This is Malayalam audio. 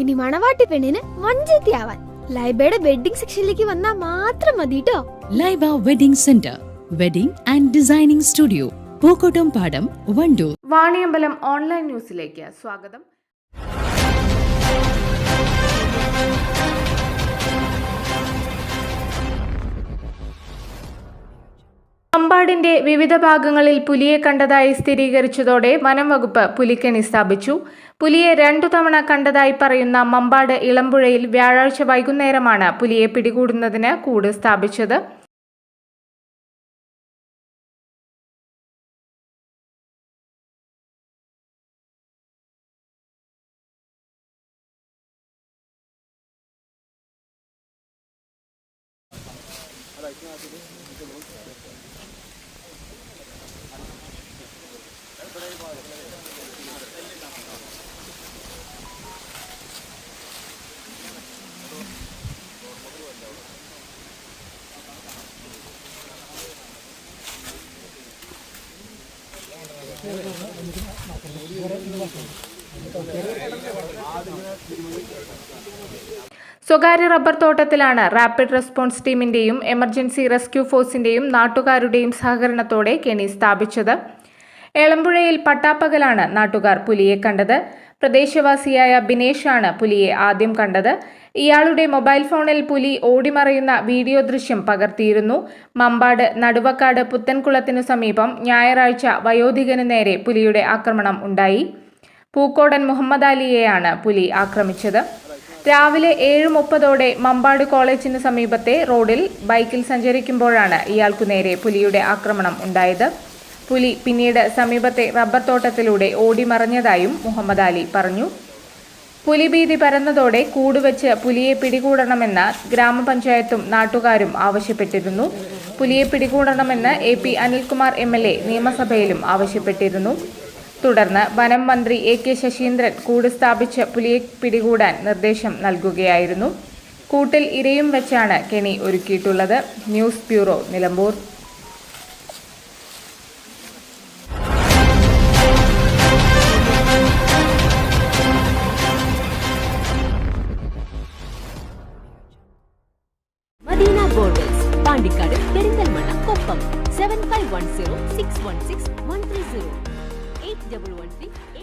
ഇനി മണവാട്ടി പെണ്ണിന് മഞ്ചേത്തിയാവാൻ ലൈബയുടെ വെഡിങ് സെക്ഷനിലേക്ക് വന്നാൽ മാത്രം മതി കേട്ടോ Laiba wedding centre wedding and designing studio Pookkottumpadam Wandoor. Vaniyambalam online ന്യൂസിലേക്ക് സ്വാഗതം. അമ്പാടിന്റെ വിവിധ ഭാഗങ്ങളിൽ പുലിയെ കണ്ടതായി സ്ഥിരീകരിച്ചതോടെ വനം വകുപ്പ് പുലിക്കണി സ്ഥാപിച്ചു. പുലിയെ രണ്ടു തവണ കണ്ടതായി പറയുന്ന മമ്പാട് ഇളമ്പുഴയിൽ വ്യാഴാഴ്ച വൈകുന്നേരമാണ് പുലിയെ പിടികൂടുന്നതിന് കൂട് സ്ഥാപിച്ചത്. 올라가 있긴 하지만 이제 뭐 ആ സ്വകാര്യ റബ്ബർ തോട്ടത്തിലാണ് റാപ്പിഡ് റെസ്പോൺസ് ടീമിന്റെയും എമർജൻസി റെസ്ക്യൂ ഫോഴ്സിന്റെയും നാട്ടുകാരുടെയും സഹകരണത്തോടെ കെണി സ്ഥാപിച്ചത്. എളമ്പുഴയിൽ പട്ടാപ്പകലാണ് നാട്ടുകാർ പുലിയെ കണ്ടത്. പ്രദേശവാസിയായ ബിനേഷാണ് പുലിയെ ആദ്യം കണ്ടത്. ഇയാളുടെ മൊബൈൽ ഫോണിൽ പുലി ഓടിമറയുന്ന വീഡിയോ ദൃശ്യം പകർത്തിയിരുന്നു. മമ്പാട് നടുവക്കാട് പുത്തൻകുളത്തിനു സമീപം ഞായറാഴ്ച വയോധികനു നേരെ പുലിയുടെ ആക്രമണം ഉണ്ടായി. പൂക്കോടൻ മുഹമ്മദ് അലിയെയാണ് പുലി ആക്രമിച്ചത്. രാവിലെ ഏഴ് മുപ്പതോടെ മമ്പാട് കോളേജിന് സമീപത്തെ റോഡിൽ ബൈക്കിൽ സഞ്ചരിക്കുമ്പോഴാണ് ഇയാൾക്കു നേരെ പുലിയുടെ ആക്രമണം ഉണ്ടായത്. പുലി പിന്നീട് സമീപത്തെ റബ്ബർ തോട്ടത്തിലൂടെ ഓടിമറഞ്ഞതായും മുഹമ്മദ് അലി പറഞ്ഞു. പുലിഭീതി പരന്നതോടെ കൂടുവെച്ച് പുലിയെ പിടികൂടണമെന്ന് ഗ്രാമപഞ്ചായത്തും നാട്ടുകാരും ആവശ്യപ്പെട്ടിരുന്നു. പുലിയെ പിടികൂടണമെന്ന് A P Anilkumar M L A നിയമസഭയിലും ആവശ്യപ്പെട്ടിരുന്നു. തുടർന്ന് വനം മന്ത്രി എ കെ ശശീന്ദ്രൻ കൂട് സ്ഥാപിച്ച് പുലിയെ പിടികൂടാൻ നിർദ്ദേശം നൽകുകയായിരുന്നു. കൂട്ടിൽ ഇരയും വെച്ചാണ് കെണി ഒരുക്കിയിട്ടുള്ളത്. News bureau Nilambur. Pandikkad Perinthalmanna Koppam. Seven five one zero six one six one three zero eight double one three